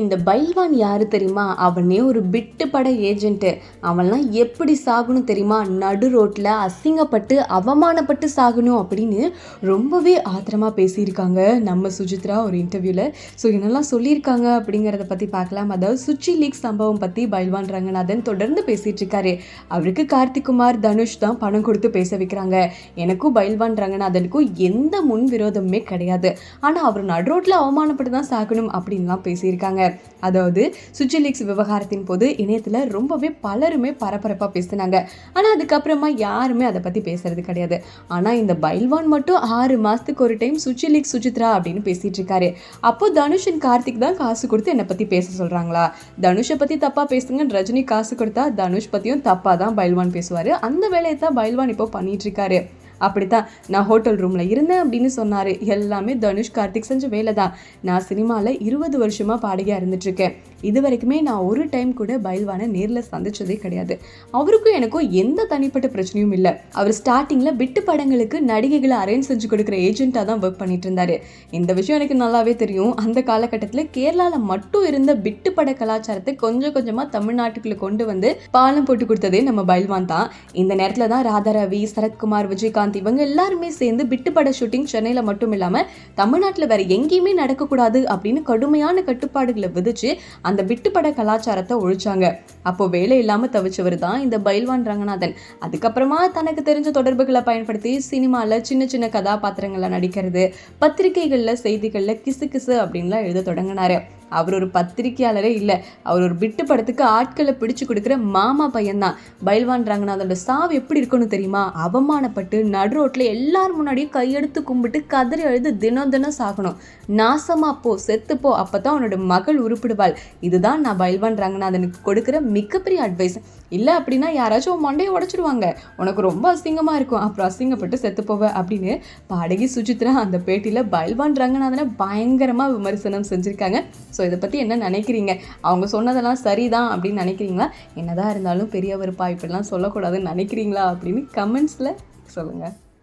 இந்த பைல்வான் யாரு தெரியுமா? அவனே ஒரு பிட்டு பட ஏஜென்ட்டு அவன்லாம் எப்படி சாகணும் தெரியுமா? நடு ரோட்டில் அசிங்கப்பட்டு அவமானப்பட்டு சாகணும் அப்படின்னு ரொம்பவே ஆத்திரமாக பேசியிருக்காங்க நம்ம சுஜித்ரா ஒரு இன்டர்வியூவில் ஸோ என்னெல்லாம் சொல்லியிருக்காங்க அப்படிங்கிறத பற்றி பார்க்கலாம். அதாவது சுச்சி லீக் சம்பவம் பற்றி பைல்வான் ரங்கநாதன் தொடர்ந்து பேசிகிட்டு இருக்காரு அவருக்கு கார்த்திக்குமார் தனுஷ் தான் பணம் கொடுத்து பேச வைக்கிறாங்க. எனக்கும் பைல்வான் ரங்கநாதனுக்கும் எந்த முன் விரோதமுமே கிடையாது. ஆனால் அவர் நடு ரோட்டில் அவமானப்பட்டு தான் சாகணும் அப்படின்லாம் பேசியிருக்காங்க. அதாவது சுச்சி லீக்ஸ் விவகாரத்தின் போது இணையத்தில் ரொம்பவே பலருமே பரபரப்பாக பேசினாங்க. ஆனால் அதுக்கப்புறமா யாருமே அதை பற்றி பேசுறது கிடையாது. ஆனால் இந்த பைல்வான் மட்டும் ஆறு மாதத்துக்கு ஒரு டைம் சுச்சி லீக் அப்படின்னு பேசிட்டு இருக்காரு. அப்போ தனுஷ் அண்ட் கார்த்திக் தான் காசு கொடுத்து என்னை பற்றி பேச சொல்கிறாங்களா தனுஷை பற்றி தப்பாக பேசுங்க ரஜினி காசு கொடுத்தா தனுஷ் பற்றியும் தப்பாக தான் பைல்வான் பேசுவார். அந்த வேலையை தான் பைல்வான் இப்போ பண்ணிட்டு அப்படி தான் நான் ஹோட்டல் ரூமில் இருந்தேன் அப்படின்னு சொன்னார். எல்லாமே தனுஷ் கார்த்திக் செஞ்ச வேலை தான் நான் சினிமாவில் இருபது வருஷமாக பாடகியாக இருந்துட்டுருக்கேன். இது வரைக்குமே நான் ஒரு டைம் கூட பயில்வானை நேரில் சந்திச்சதே கிடையாது. அவருக்கும் எனக்கும் எந்த தனிப்பட்ட பிரச்சனையும் இல்லை. அவர் ஸ்டார்டிங்கில் விட்டு படங்களுக்கு நடிகைகளை அரேஞ்ச் செஞ்சு கொடுக்குற ஏஜென்ட்டாக தான் ஒர்க் பண்ணிட்டு இருந்தாரு இந்த விஷயம் எனக்கு நல்லாவே தெரியும். அந்த காலகட்டத்தில் கேரளாவில் மட்டும் இருந்த விட்டு பட கலாச்சாரத்தை கொஞ்சம் கொஞ்சமாக தமிழ்நாட்டுக்குள்ளே கொண்டு வந்து பாலம் போட்டு கொடுத்ததே நம்ம பயில்வான் தான். இந்த நேரத்தில் தான் ராதாரவி சரத்குமார் விஜயகாந்த் விஜயகாந்த் இவங்க எல்லாருமே சேர்ந்து பிட்டுப்பட ஷூட்டிங் சென்னையில் மட்டும் இல்லாமல் தமிழ்நாட்டில் வேற எங்கேயுமே நடக்கக்கூடாது அப்படின்னு கடுமையான கட்டுப்பாடுகளை விதிச்சு அந்த விட்டுப்பட கலாச்சாரத்தை ஒழிச்சாங்க. அப்போ வேலை இல்லாமல் தவிச்சவர் தான் இந்த பைல்வான் ரங்கநாதன். அதுக்கப்புறமா தனக்கு தெரிஞ்ச தொடர்புகளை பயன்படுத்தி சினிமாவில் சின்ன சின்ன கதாபாத்திரங்களை நடிக்கிறது பத்திரிகைகளில் செய்திகளில் கிசு கிசு அப்படின்லாம் எழுத தொடங்கினாரு. அவர் ஒரு பத்திரிகையாளரே இல்லை. அவர் ஒரு விட்டு படத்துக்கு ஆட்களை பிடிச்சு கொடுக்குற மாமா பையன்தான். பயில்வான் ரங்கநாதோட சாவு எப்படி இருக்கணும் தெரியுமா? அவமானப்பட்டு நடு ரோட்டில் எல்லார் முன்னாடியும் கையெடுத்து கும்பிட்டு கதறி அழுது தினம் தினம் சாகணும். நாசமா போ செத்துப்போ அப்போ தான் அவனோட மகள் உருப்பிடுவாள். இதுதான் நான் பயில்வான் ரங்கநாதனுக்கு கொடுக்குற மிகப்பெரிய அட்வைஸ் இல்லை அப்படின்னா யாராச்சும் உன் மண்டையை உடச்சிடுவாங்க உனக்கு ரொம்ப அசிங்கமாக இருக்கும். அப்புறம் அசிங்கப்பட்டு செத்து போவ அப்படின்னு பாடகி சுஜித்ரா அந்த பேட்டியில் பைல்வான் ரங்கநாதனை பயங்கரமாக விமர்சனம் செஞ்சுருக்காங்க. ஸோ இதை பற்றி என்ன நினைக்கிறீங்க? அவங்க சொன்னதெல்லாம் சரிதான் அப்படின்னு நினைக்கிறீங்களா? என்னதான் இருந்தாலும் பெரியவருப்பா இப்படிலாம் சொல்லக்கூடாதுன்னு நினைக்கிறீங்களா அப்படின்னு கமெண்ட்ஸில் சொல்லுங்கள்